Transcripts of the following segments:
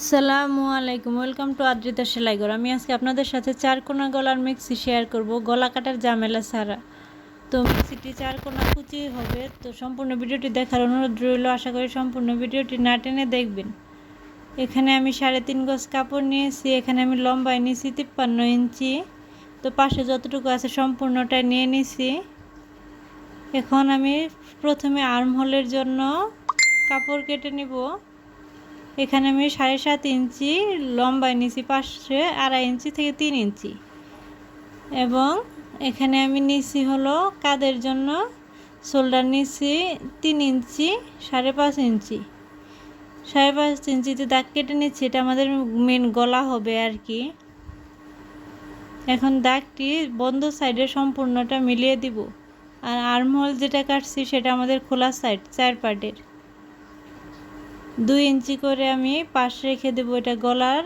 আসসালামু আলাইকুম, welcome to Adrita সেলাইগর আমি আজকে আপনাদের সাথে চার কোনা গলার মিক্সি শেয়ার করব, গলা কাটার ঝামেলা ছাড়া। তো মিক্সিটি চার কোনা কুচি হবে, তো সম্পূর্ণ ভিডিওটি দেখার অনুরোধ রইল। আশা করি সম্পূর্ণ ভিডিওটি না টেনে দেখবেন। এখানে আমি সাড়ে তিন গজ কাপড় নিয়েছি, এখানে আমি লম্বায় নিয়েছি তিপ্পান্ন ইঞ্চি। তো পাশে যতটুকু আছে সম্পূর্ণটাই নিয়ে নিছি এখন আমি প্রথমে আর্ম হোলের জন্য কাপড় কেটে নিব। এখানে আমি সাড়ে সাত ইঞ্চি লম্বায় নিছি পাশে আড়াই ইঞ্চি থেকে তিন ইঞ্চি। এবং এখানে আমি নিছি হলো কাদের জন্য? শোল্ডার নিছি তিন ইঞ্চি, সাড়ে পাঁচ ইঞ্চি। সাড়ে পাঁচ ইঞ্চিতে দাগ কেটে নিচ্ছি, এটা আমাদের মেন গলা হবে আর কি। এখন দাগটি বন্ধ সাইডে সম্পূর্ণটা মিলিয়ে দিব। আর আর্মহোল যেটা কাটছি, সেটা আমাদের খোলা সাইড চার পার্টের দুই ইঞ্চি করে আমি পাশ রেখে দেবো এটা গলার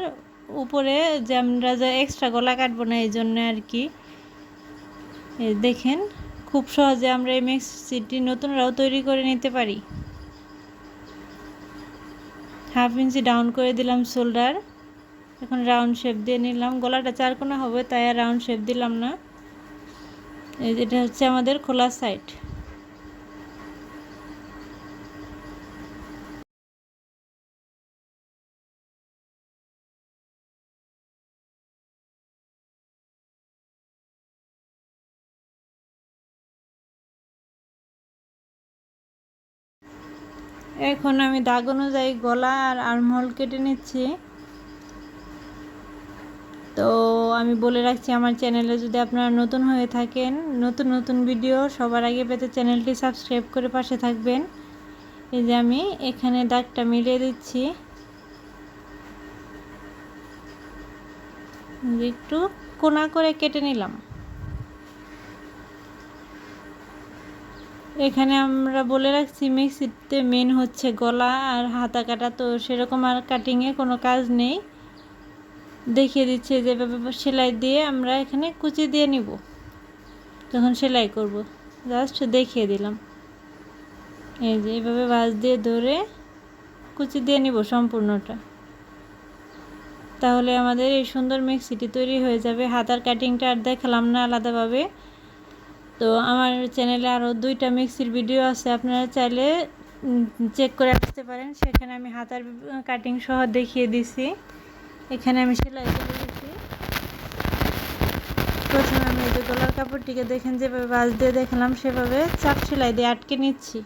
উপরে যে আমরা যে এক্সট্রা গলা কাটবো না, এই জন্য আর কি। দেখেন, খুব সহজে আমরা এই মিক্সিটি নতুনরাও তৈরি করে নিতে পারি। হাফ ইঞ্চি ডাউন করে দিলাম শোল্ডার এখন রাউন্ড শেপ দিয়ে নিলাম। গলাটা চারকোনা হবে, তাই আর রাউন্ড শেপ দিলাম না। এটা হচ্ছে আমাদের খোলা সাইড এখন আমি দাগ অনুযায়ী গলা আর আর্মহোল কেটে নিচ্ছি। তো আমি বলে রাখছি, আমার চ্যানেলে যদি আপনারা নতুন হয়ে থাকেন, নতুন নতুন ভিডিও সবার আগে পেতে চ্যানেলটি সাবস্ক্রাইব করে পাশে থাকবেন। এই যে আমি এখানে দাগটা মিলিয়ে দিচ্ছি। একটু কোনা করে কেটে নিলাম। এখানে আমরা বলে রাখছি মিক্সিতে মেন হচ্ছে গলা আর হাতা কাটা। তো সেরকম আর কাটিংয়ে কোনো কাজ নেই। দেখিয়ে দিচ্ছে যেভাবে সেলাই দিয়ে আমরা এখানে কুচি দিয়ে নিব। যখন সেলাই করব। জাস্ট দেখিয়ে দিলাম। এই যে এইভাবে বাস দিয়ে ধরে কুচি দিয়ে নিব সম্পূর্ণটা। তাহলে আমাদের এই সুন্দর মিক্সিটি তৈরি হয়ে যাবে। হাতার কাটিংটা আর দেখালাম না আলাদাভাবে। তো আমার চ্যানেলে আরও দুইটা মিক্সির ভিডিও আছে, আপনারা চাইলে চেক করে আসতে পারেন। সেখানে আমি হাতার কাটিং সহ দেখিয়ে দিছি। এখানে আমি সেলাই করে দিচ্ছি প্রথমে আমি এই যে গলার কাপড়টিকে দেখেন, যেভাবে বাজ দিয়ে দেখলাম, সেভাবে চাপ সেলাই দিয়ে আটকে নিচ্ছি।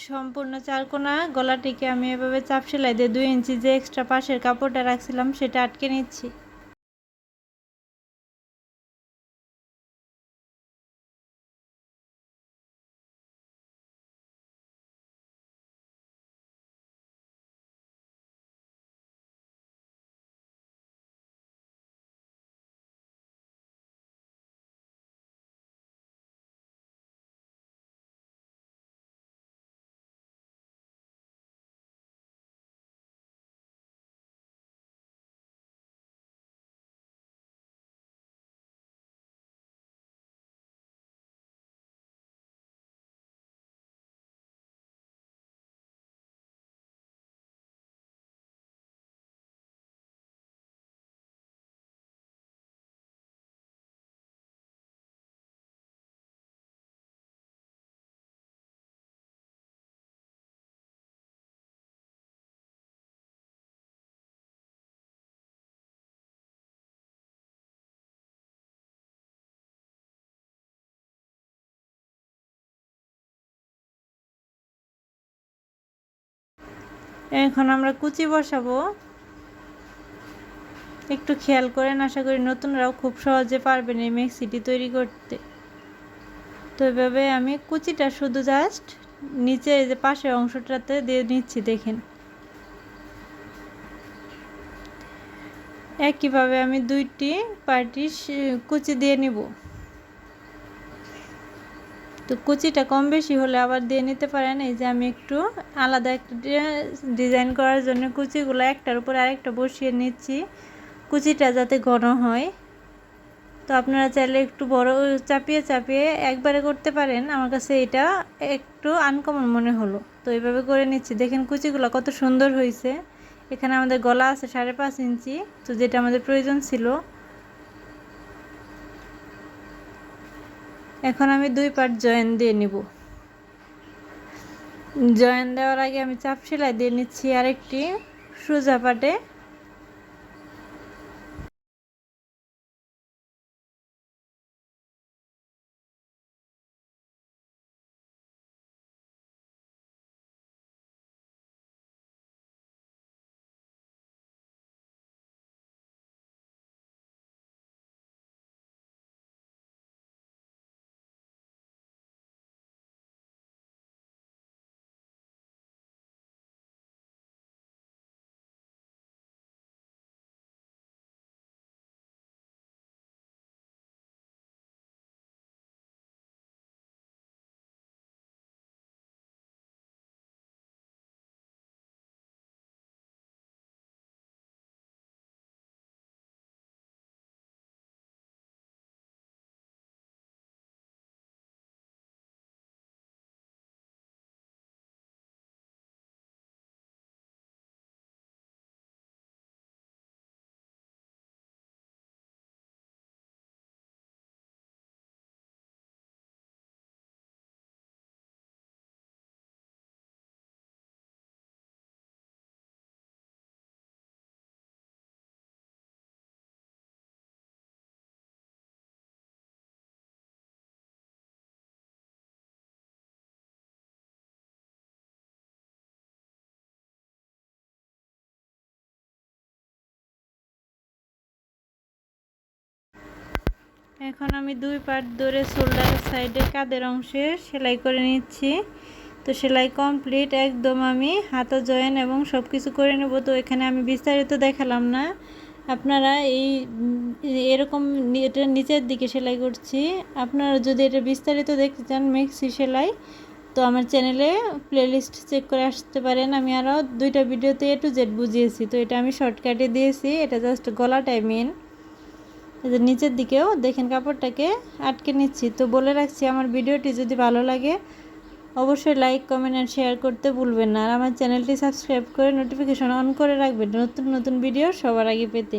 সম্পূর্ণ চারকোনা গলাটিকে আমি এভাবে চাপ সেলাই দিয়ে দুই ইঞ্চি যে এক্সট্রা পাশের কাপড়টা রাখছিলাম সেটা আটকে নিচ্ছি। এখন আমরা কুচি বসাবো। একটু খেয়াল করেন, আশা করি নতুনরাও খুব সহজে পারবেন এই মেক্সিটি তৈরি করতে। তো এভাবে আমি কুচিটা শুধু জাস্ট নিচে যে পাশের অংশটাতে দিয়ে নিচ্ছি, দেখেন। একইভাবে আমি দুইটি পার্টি কুচি দিয়ে নিব। তো কুচিটা কম বেশি হলে আবার দিয়ে নিতে পারেন। এই যে আমি একটু আলাদা একটা ডিজাইন করার জন্য কুচিগুলো একটার উপর আরেকটা বসিয়ে নিচ্ছি। কুচিটা যাতে ঘন হয়। তো আপনারা চাইলে একটু বড়, চাপিয়ে চাপিয়ে একবারে করতে পারেন। আমার কাছে এটা একটু আনকমন মনে হলো। তো এইভাবে করে নিচ্ছি। দেখেন কুচিগুলো কত সুন্দর হয়েছে। এখানে আমাদের গলা আছে সাড়ে পাঁচ ইঞ্চি। তো যেটা আমাদের প্রয়োজন ছিল এখন আমি দুই পার্ট জয়েন দিয়ে নিব। জয়েন দেওয়ার আগে আমি চাপ সেলাই দিয়ে নিচ্ছি আরেকটি সোজা পাটে। এখন আমি দুই পার্ট ধরে শোল্ডারের সাইডে কাদের অংশে সেলাই করে নিচ্ছি। তো সেলাই কমপ্লিট, একদম আমি হাতা জয়েন এবং সব কিছু করে নেব। তো এখানে আমি বিস্তারিত দেখালাম না। আপনারা এই, এরকম এটা নিচের দিকে সেলাই করছি। আপনারা যদি এটা বিস্তারিত দেখতে চান মেক্সি সেলাই, তো আমার চ্যানেলে প্লেলিস্ট চেক করে আসতে পারেন। আমি আরও দুইটা ভিডিওতে এ টু জেড বুঝিয়েছি। তো এটা আমি শর্টকাটে দিয়েছি। এটা জাস্ট গলাটাই মেন। নিচের দিকেও দেখেন কাপড়টাকে আটকে নিচ্ছি। তো বলে রাখছি, আমার ভিডিওটি যদি ভালো লাগে, অবশ্যই লাইক কমেন্ট আর শেয়ার করতে ভুলবেন না। আর আমার চ্যানেলটি সাবস্ক্রাইব করে নোটিফিকেশন অন করে রাখবেন নতুন নতুন ভিডিও সবার আগে পেতে।